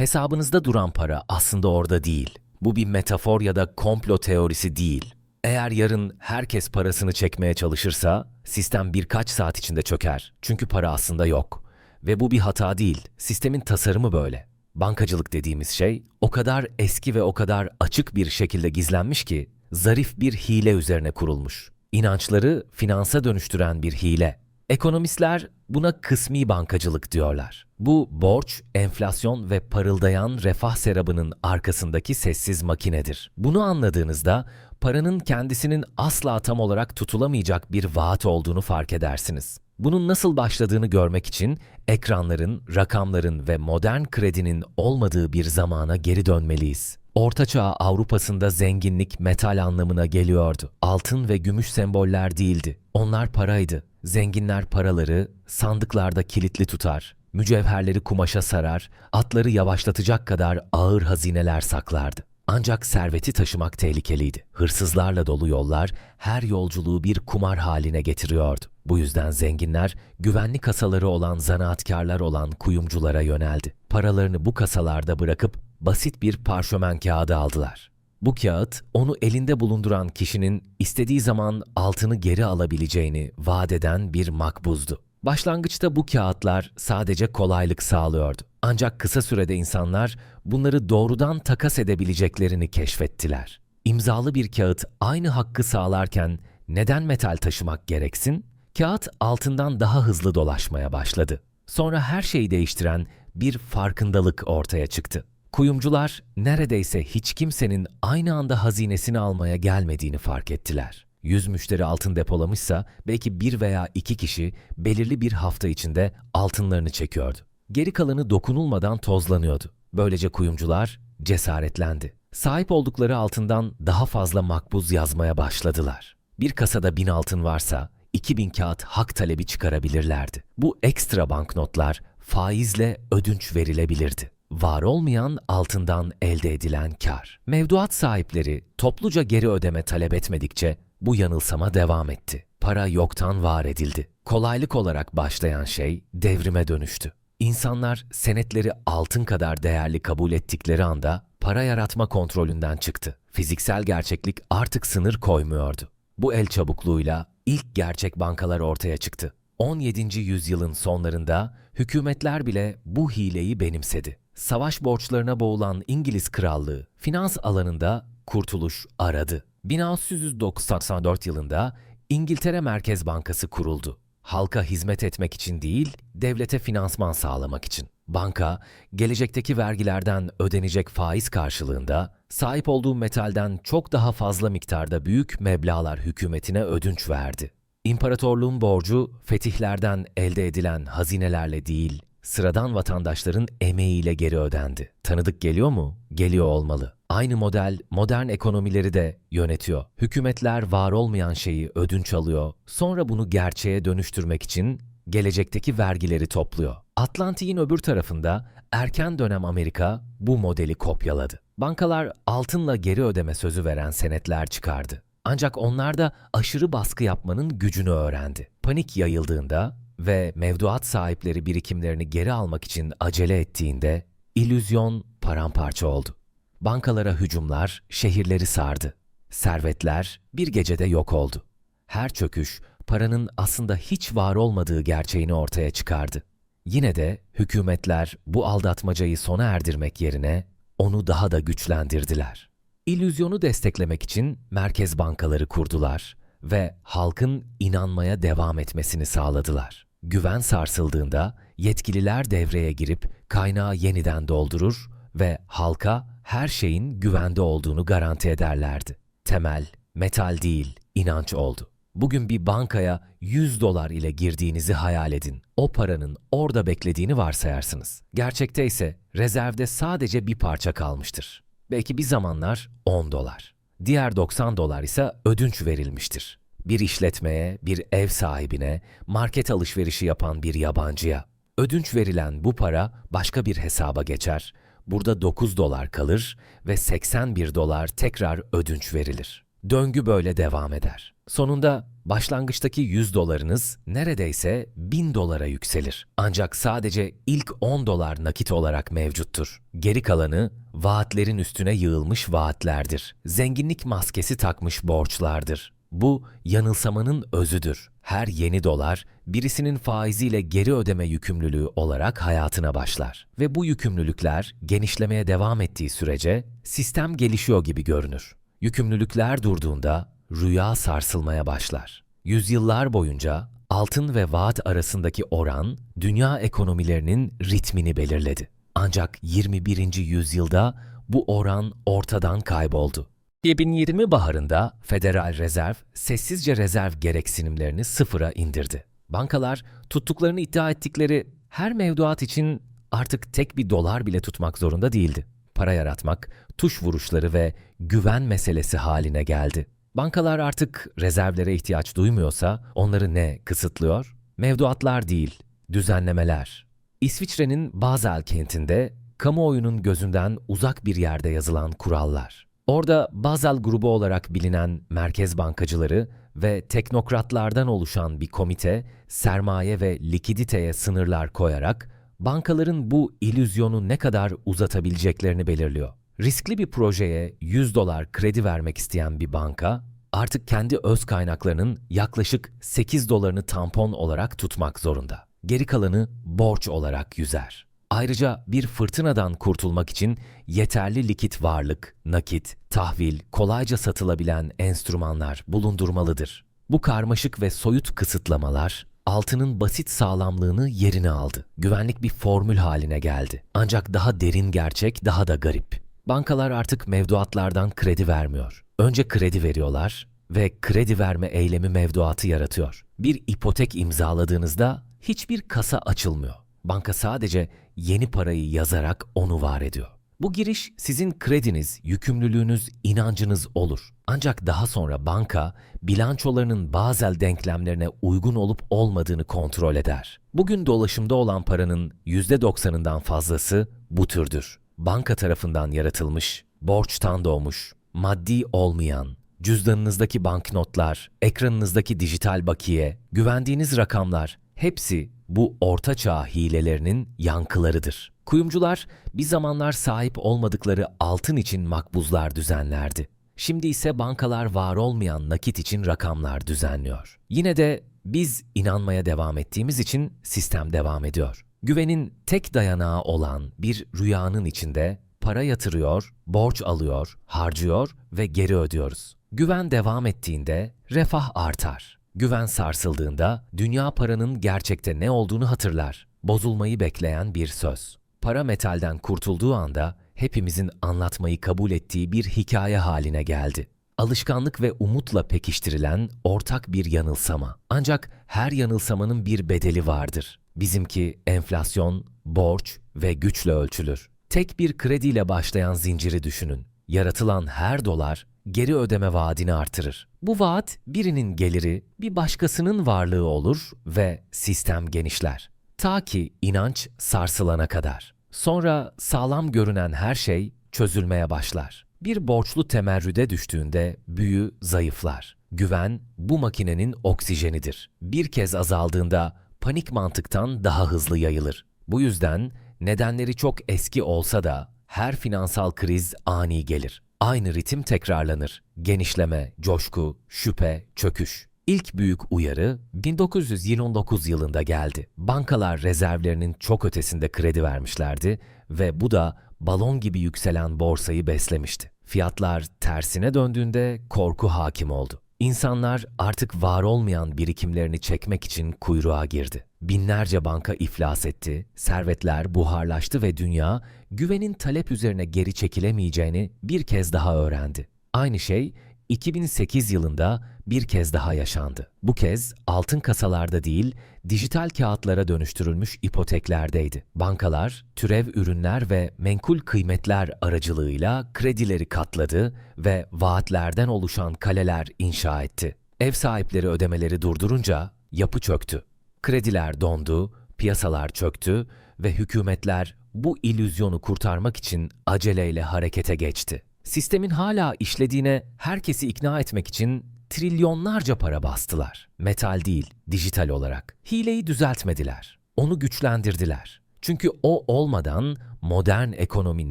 Hesabınızda duran para aslında orada değil. Bu bir metafor ya da komplo teorisi değil. Eğer yarın herkes parasını çekmeye çalışırsa sistem birkaç saat içinde çöker. Çünkü para aslında yok. Ve bu bir hata değil. Sistemin tasarımı böyle. Bankacılık dediğimiz şey o kadar eski ve o kadar açık bir şekilde gizlenmiş ki zarif bir hile üzerine kurulmuş. İnançları finansa dönüştüren bir hile. Ekonomistler buna kısmi bankacılık diyorlar. Bu borç, enflasyon ve parıldayan refah serabının arkasındaki sessiz makinedir. Bunu anladığınızda paranın kendisinin asla tam olarak tutulamayacak bir vaat olduğunu fark edersiniz. Bunun nasıl başladığını görmek için ekranların, rakamların ve modern kredinin olmadığı bir zamana geri dönmeliyiz. Ortaçağ Avrupa'sında zenginlik metal anlamına geliyordu. Altın ve gümüş semboller değildi. Onlar paraydı. Zenginler paraları sandıklarda kilitli tutar, mücevherleri kumaşa sarar, atları yavaşlatacak kadar ağır hazineler saklardı. Ancak serveti taşımak tehlikeliydi. Hırsızlarla dolu yollar her yolculuğu bir kumar haline getiriyordu. Bu yüzden zenginler güvenli kasaları olan zanaatkarlar olan kuyumculara yöneldi. Paralarını bu kasalarda bırakıp basit bir parşömen kağıdı aldılar. Bu kağıt onu elinde bulunduran kişinin istediği zaman altını geri alabileceğini vaat eden bir makbuzdu. Başlangıçta bu kağıtlar sadece kolaylık sağlıyordu. Ancak kısa sürede insanlar bunları doğrudan takas edebileceklerini keşfettiler. İmzalı bir kağıt aynı hakkı sağlarken neden metal taşımak gereksin? Kağıt altından daha hızlı dolaşmaya başladı. Sonra her şeyi değiştiren bir farkındalık ortaya çıktı. Kuyumcular neredeyse hiç kimsenin aynı anda hazinesini almaya gelmediğini fark ettiler. 100 müşteri altın depolamışsa belki bir veya iki kişi belirli bir hafta içinde altınlarını çekiyordu. Geri kalanı dokunulmadan tozlanıyordu. Böylece kuyumcular cesaretlendi. Sahip oldukları altından daha fazla makbuz yazmaya başladılar. Bir kasada bin altın varsa 2000 kağıt hak talebi çıkarabilirlerdi. Bu ekstra banknotlar faizle ödünç verilebilirdi. Var olmayan altından elde edilen kar. Mevduat sahipleri topluca geri ödeme talep etmedikçe bu yanılsama devam etti. Para yoktan var edildi. Kolaylık olarak başlayan şey devrime dönüştü. İnsanlar senetleri altın kadar değerli kabul ettikleri anda para yaratma kontrolünden çıktı. Fiziksel gerçeklik artık sınır koymuyordu. Bu el çabukluğuyla ilk gerçek bankalar ortaya çıktı. 17. yüzyılın sonlarında hükümetler bile bu hileyi benimsedi. Savaş borçlarına boğulan İngiliz krallığı finans alanında kurtuluş aradı. 1694 yılında İngiltere Merkez Bankası kuruldu. Halka hizmet etmek için değil, devlete finansman sağlamak için. Banka, gelecekteki vergilerden ödenecek faiz karşılığında sahip olduğu metalden çok daha fazla miktarda büyük meblağlar hükümetine ödünç verdi. İmparatorluğun borcu fetihlerden elde edilen hazinelerle değil, sıradan vatandaşların emeğiyle geri ödendi. Tanıdık geliyor mu? Geliyor olmalı. Aynı model modern ekonomileri de yönetiyor. Hükümetler var olmayan şeyi ödünç alıyor, sonra bunu gerçeğe dönüştürmek için gelecekteki vergileri topluyor. Atlantik'in öbür tarafında erken dönem Amerika bu modeli kopyaladı. Bankalar altınla geri ödeme sözü veren senetler çıkardı. Ancak onlar da aşırı baskı yapmanın gücünü öğrendi. Panik yayıldığında ve mevduat sahipleri birikimlerini geri almak için acele ettiğinde illüzyon paramparça oldu. Bankalara hücumlar şehirleri sardı. Servetler bir gecede yok oldu. Her çöküş paranın aslında hiç var olmadığı gerçeğini ortaya çıkardı. Yine de hükümetler bu aldatmacayı sona erdirmek yerine onu daha da güçlendirdiler. İllüzyonu desteklemek için merkez bankaları kurdular ve halkın inanmaya devam etmesini sağladılar. Güven sarsıldığında yetkililer devreye girip kaynağı yeniden doldurur ve halka her şeyin güvende olduğunu garanti ederlerdi. Temel, metal değil, inanç oldu. Bugün bir bankaya 100 dolar ile girdiğinizi hayal edin. O paranın orada beklediğini varsayarsınız. Gerçekte ise rezervde sadece bir parça kalmıştır. Belki bir zamanlar 10 dolar. Diğer 90 dolar ise ödünç verilmiştir. Bir işletmeye, bir ev sahibine, market alışverişi yapan bir yabancıya. Ödünç verilen bu para başka bir hesaba geçer. Burada 9 dolar kalır ve 81 dolar tekrar ödünç verilir. Döngü böyle devam eder. Sonunda başlangıçtaki 100 dolarınız neredeyse 1000 dolara yükselir. Ancak sadece ilk 10 dolar nakit olarak mevcuttur. Geri kalanı vaatlerin üstüne yığılmış vaatlerdir. Zenginlik maskesi takmış borçlardır. Bu yanılsamanın özüdür. Her yeni dolar birisinin faiziyle geri ödeme yükümlülüğü olarak hayatına başlar ve bu yükümlülükler genişlemeye devam ettiği sürece sistem gelişiyor gibi görünür. Yükümlülükler durduğunda rüya sarsılmaya başlar. Yüzyıllar boyunca altın ve vaat arasındaki oran dünya ekonomilerinin ritmini belirledi. Ancak 21. yüzyılda bu oran ortadan kayboldu. 2020 baharında Federal Rezerv sessizce rezerv gereksinimlerini sıfıra indirdi. Bankalar tuttuklarını iddia ettikleri her mevduat için artık tek bir dolar bile tutmak zorunda değildi. Para yaratmak, tuş vuruşları ve güven meselesi haline geldi. Bankalar artık rezervlere ihtiyaç duymuyorsa onları ne kısıtlıyor? Mevduatlar değil, düzenlemeler. İsviçre'nin Basel kentinde kamuoyunun gözünden uzak bir yerde yazılan kurallar. Orada Basel grubu olarak bilinen merkez bankacıları ve teknokratlardan oluşan bir komite sermaye ve likiditeye sınırlar koyarak bankaların bu ilüzyonu ne kadar uzatabileceklerini belirliyor. Riskli bir projeye 100 dolar kredi vermek isteyen bir banka artık kendi öz kaynaklarının yaklaşık 8 dolarını tampon olarak tutmak zorunda. Geri kalanı borç olarak yüzer. Ayrıca bir fırtınadan kurtulmak için yeterli likit varlık, nakit, tahvil, kolayca satılabilen enstrümanlar bulundurmalıdır. Bu karmaşık ve soyut kısıtlamalar altının basit sağlamlığını yerine aldı. Güvenlik bir formül haline geldi. Ancak daha derin gerçek daha da garip. Bankalar artık mevduatlardan kredi vermiyor. Önce kredi veriyorlar ve kredi verme eylemi mevduatı yaratıyor. Bir ipotek imzaladığınızda hiçbir kasa açılmıyor. Banka sadece yeni parayı yazarak onu var ediyor. Bu giriş sizin krediniz, yükümlülüğünüz, inancınız olur. Ancak daha sonra banka bilançolarının Basel denklemlerine uygun olup olmadığını kontrol eder. Bugün dolaşımda olan paranın %90'ından fazlası bu türdür. Banka tarafından yaratılmış, borçtan doğmuş, maddi olmayan, cüzdanınızdaki banknotlar, ekranınızdaki dijital bakiye, güvendiğiniz rakamlar hepsi bu orta çağ hilelerinin yankılarıdır. Kuyumcular bir zamanlar sahip olmadıkları altın için makbuzlar düzenlerdi. Şimdi ise bankalar var olmayan nakit için rakamlar düzenliyor. Yine de biz inanmaya devam ettiğimiz için sistem devam ediyor. Güvenin tek dayanağı olan bir rüyanın içinde para yatırıyor, borç alıyor, harcıyor ve geri ödüyoruz. Güven devam ettiğinde refah artar. Güven sarsıldığında dünya paranın gerçekte ne olduğunu hatırlar. Bozulmayı bekleyen bir söz. Para metalden kurtulduğu anda hepimizin anlatmayı kabul ettiği bir hikaye haline geldi. Alışkanlık ve umutla pekiştirilen ortak bir yanılsama. Ancak her yanılsamanın bir bedeli vardır. Bizimki enflasyon, borç ve güçle ölçülür. Tek bir krediyle başlayan zinciri düşünün. Yaratılan her dolar geri ödeme vaadini artırır. Bu vaat birinin geliri bir başkasının varlığı olur ve sistem genişler. Ta ki inanç sarsılana kadar. Sonra sağlam görünen her şey çözülmeye başlar. Bir borçlu temerrüde düştüğünde büyü zayıflar. Güven bu makinenin oksijenidir. Bir kez azaldığında panik mantıktan daha hızlı yayılır. Bu yüzden nedenleri çok eski olsa da her finansal kriz ani gelir. Aynı ritim tekrarlanır. Genişleme, coşku, şüphe, çöküş. İlk büyük uyarı 1929 yılında geldi. Bankalar rezervlerinin çok ötesinde kredi vermişlerdi ve bu da balon gibi yükselen borsayı beslemişti. Fiyatlar tersine döndüğünde korku hakim oldu. İnsanlar artık var olmayan birikimlerini çekmek için kuyruğa girdi. Binlerce banka iflas etti, servetler buharlaştı ve dünya güvenin talep üzerine geri çekilemeyeceğini bir kez daha öğrendi. Aynı şey 2008 yılında bir kez daha yaşandı. Bu kez altın kasalarda değil, dijital kağıtlara dönüştürülmüş ipoteklerdeydi. Bankalar, türev ürünler ve menkul kıymetler aracılığıyla kredileri katladı ve vaatlerden oluşan kaleler inşa etti. Ev sahipleri ödemeleri durdurunca yapı çöktü. Krediler dondu, piyasalar çöktü ve hükümetler bu ilüzyonu kurtarmak için aceleyle harekete geçti. Sistemin hala işlediğine herkesi ikna etmek için trilyonlarca para bastılar. Metal değil, dijital olarak. Hileyi düzeltmediler. Onu güçlendirdiler. Çünkü o olmadan modern ekonomi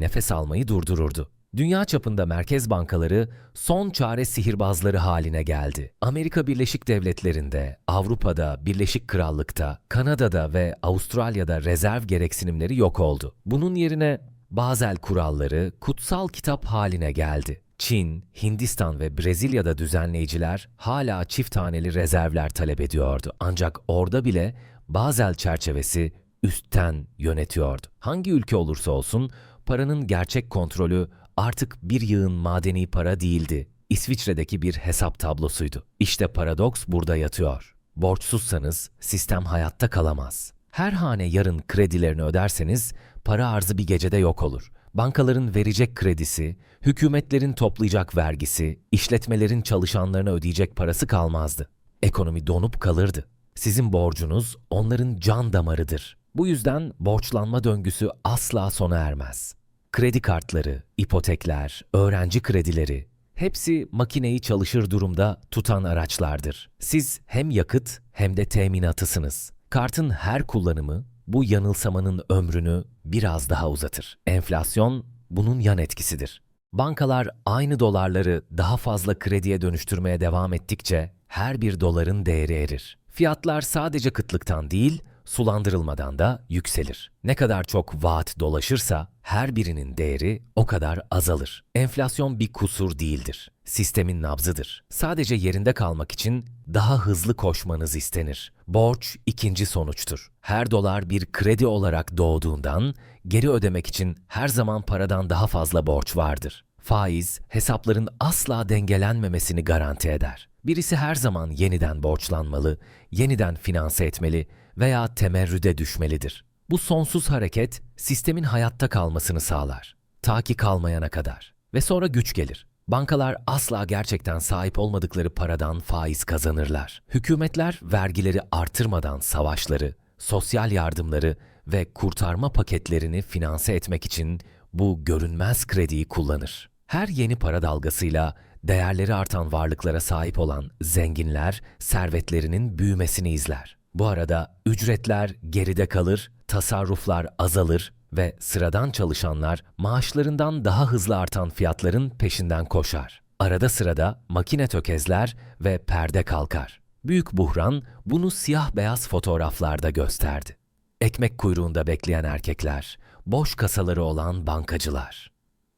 nefes almayı durdururdu. Dünya çapında merkez bankaları son çare sihirbazları haline geldi. Amerika Birleşik Devletleri'nde, Avrupa'da, Birleşik Krallık'ta, Kanada'da ve Avustralya'da rezerv gereksinimleri yok oldu. Bunun yerine Bazel kuralları kutsal kitap haline geldi. Çin, Hindistan ve Brezilya'da düzenleyiciler hala çift taneli rezervler talep ediyordu. Ancak orada bile Bazel çerçevesi üstten yönetiyordu. Hangi ülke olursa olsun paranın gerçek kontrolü artık bir yığın madeni para değildi. İsviçre'deki bir hesap tablosuydu. İşte paradoks burada yatıyor. Borçsuzsanız sistem hayatta kalamaz. Her hane yarın kredilerini öderseniz para arzı bir gecede yok olur. Bankaların verecek kredisi, hükümetlerin toplayacak vergisi, işletmelerin çalışanlarına ödeyecek parası kalmazdı. Ekonomi donup kalırdı. Sizin borcunuz onların can damarıdır. Bu yüzden borçlanma döngüsü asla sona ermez. Kredi kartları, ipotekler, öğrenci kredileri hepsi makineyi çalışır durumda tutan araçlardır. Siz hem yakıt hem de teminatısınız. Kartın her kullanımı bu yanılsamanın ömrünü biraz daha uzatır. Enflasyon bunun yan etkisidir. Bankalar aynı dolarları daha fazla krediye dönüştürmeye devam ettikçe her bir doların değeri erir. Fiyatlar sadece kıtlıktan değil, sulandırılmadan da yükselir. Ne kadar çok vaat dolaşırsa her birinin değeri o kadar azalır. Enflasyon bir kusur değildir. Sistemin nabzıdır. Sadece yerinde kalmak için daha hızlı koşmanız istenir. Borç ikinci sonuçtur. Her dolar bir kredi olarak doğduğundan geri ödemek için her zaman paradan daha fazla borç vardır. Faiz, hesapların asla dengelenmemesini garanti eder. Birisi her zaman yeniden borçlanmalı, yeniden finanse etmeli veya temerrüde düşmelidir. Bu sonsuz hareket sistemin hayatta kalmasını sağlar. Ta ki kalmayana kadar. Ve sonra güç gelir. Bankalar asla gerçekten sahip olmadıkları paradan faiz kazanırlar. Hükümetler vergileri artırmadan savaşları, sosyal yardımları ve kurtarma paketlerini finanse etmek için bu görünmez krediyi kullanır. Her yeni para dalgasıyla değerleri artan varlıklara sahip olan zenginler servetlerinin büyümesini izler. Bu arada ücretler geride kalır, tasarruflar azalır ve sıradan çalışanlar maaşlarından daha hızlı artan fiyatların peşinden koşar. Arada sırada makine tökezler ve perde kalkar. Büyük buhran bunu siyah beyaz fotoğraflarda gösterdi. Ekmek kuyruğunda bekleyen erkekler, boş kasaları olan bankacılar.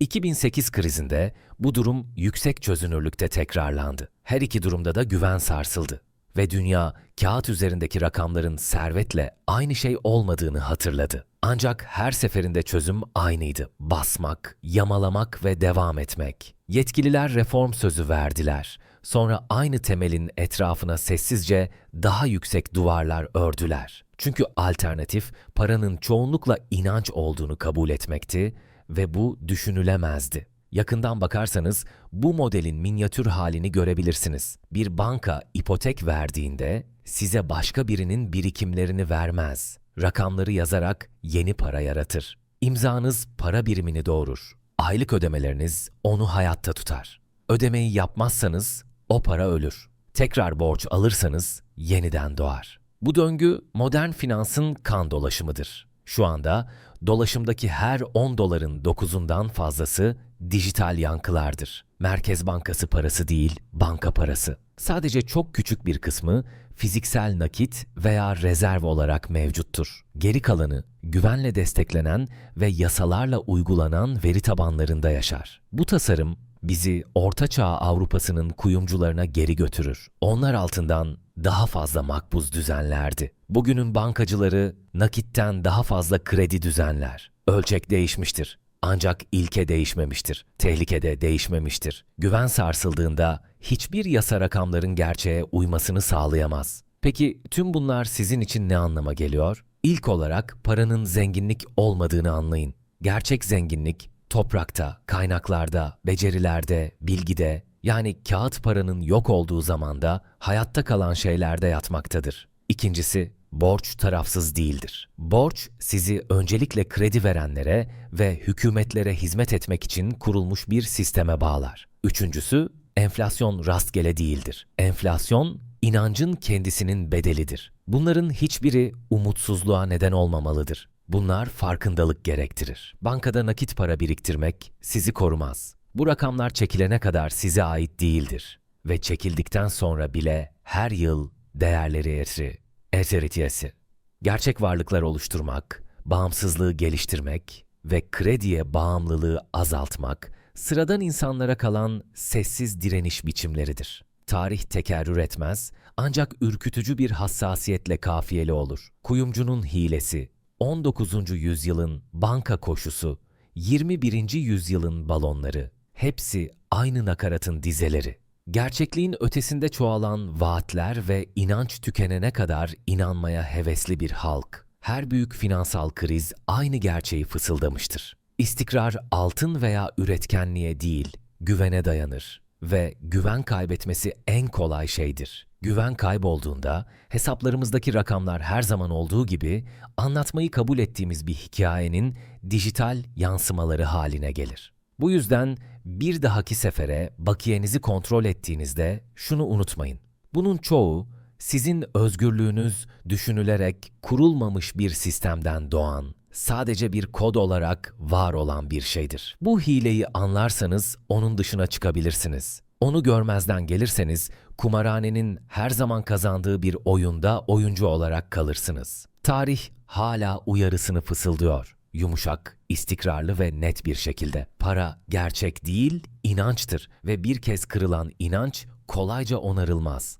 2008 krizinde bu durum yüksek çözünürlükte tekrarlandı. Her iki durumda da güven sarsıldı ve dünya kağıt üzerindeki rakamların servetle aynı şey olmadığını hatırladı. Ancak her seferinde çözüm aynıydı. Basmak, yamalamak ve devam etmek. Yetkililer reform sözü verdiler. Sonra aynı temelin etrafına sessizce daha yüksek duvarlar ördüler. Çünkü alternatif paranın çoğunlukla inanç olduğunu kabul etmekti ve bu düşünülemezdi. Yakından bakarsanız bu modelin minyatür halini görebilirsiniz. Bir banka ipotek verdiğinde size başka birinin birikimlerini vermez. Rakamları yazarak yeni para yaratır. İmzanız para birimini doğurur. Aylık ödemeleriniz onu hayatta tutar. Ödemeyi yapmazsanız o para ölür. Tekrar borç alırsanız yeniden doğar. Bu döngü modern finansın kan dolaşımıdır. Şu anda dolaşımdaki her 10 doların 9'undan fazlası dijital yankılardır. Merkez Bankası parası değil, banka parası. Sadece çok küçük bir kısmı fiziksel nakit veya rezerv olarak mevcuttur. Geri kalanı güvenle desteklenen ve yasalarla uygulanan veri tabanlarında yaşar. Bu tasarım bizi Orta Çağ Avrupa'sının kuyumcularına geri götürür. Onlar altından daha fazla makbuz düzenlerdi. Bugünün bankacıları nakitten daha fazla kredi düzenler. Ölçek değişmiştir. Ancak ilke değişmemiştir. Tehlike de değişmemiştir. Güven sarsıldığında hiçbir yasa rakamların gerçeğe uymasını sağlayamaz. Peki tüm bunlar sizin için ne anlama geliyor? İlk olarak paranın zenginlik olmadığını anlayın. Gerçek zenginlik toprakta, kaynaklarda, becerilerde, bilgide yani kağıt paranın yok olduğu zamanda hayatta kalan şeylerde yatmaktadır. İkincisi borç tarafsız değildir. Borç sizi öncelikle kredi verenlere ve hükümetlere hizmet etmek için kurulmuş bir sisteme bağlar. Üçüncüsü Enflasyon rastgele değildir. Enflasyon inancın kendisinin bedelidir. Bunların hiçbiri umutsuzluğa neden olmamalıdır. Bunlar farkındalık gerektirir. Bankada nakit para biriktirmek sizi korumaz. Bu rakamlar çekilene kadar size ait değildir. Ve çekildikten sonra bile her yıl değerleri esri, eseritiyesi. Gerçek varlıklar oluşturmak, bağımsızlığı geliştirmek ve krediye bağımlılığı azaltmak, sıradan insanlara kalan sessiz direniş biçimleridir. Tarih tekerrür etmez, ancak ürkütücü bir hassasiyetle kafiyeli olur. Kuyumcunun hilesi, 19. yüzyılın banka koşusu, 21. yüzyılın balonları, hepsi aynı nakaratın dizeleri. Gerçekliğin ötesinde çoğalan vaatler ve inanç tükenene kadar inanmaya hevesli bir halk. Her büyük finansal kriz aynı gerçeği fısıldamıştır. İstikrar altın veya üretkenliğe değil, güvene dayanır ve güven kaybetmesi en kolay şeydir. Güven kaybolduğunda hesaplarımızdaki rakamlar her zaman olduğu gibi anlatmayı kabul ettiğimiz bir hikayenin dijital yansımaları haline gelir. Bu yüzden bir dahaki sefere bakiyenizi kontrol ettiğinizde şunu unutmayın. Bunun çoğu sizin özgürlüğünüz düşünülerek kurulmamış bir sistemden doğan, sadece bir kod olarak var olan bir şeydir. Bu hileyi anlarsanız onun dışına çıkabilirsiniz. Onu görmezden gelirseniz kumarhanenin her zaman kazandığı bir oyunda oyuncu olarak kalırsınız. Tarih hala uyarısını fısıldıyor. Yumuşak, istikrarlı ve net bir şekilde. Para gerçek değil, inançtır ve bir kez kırılan inanç kolayca onarılmaz.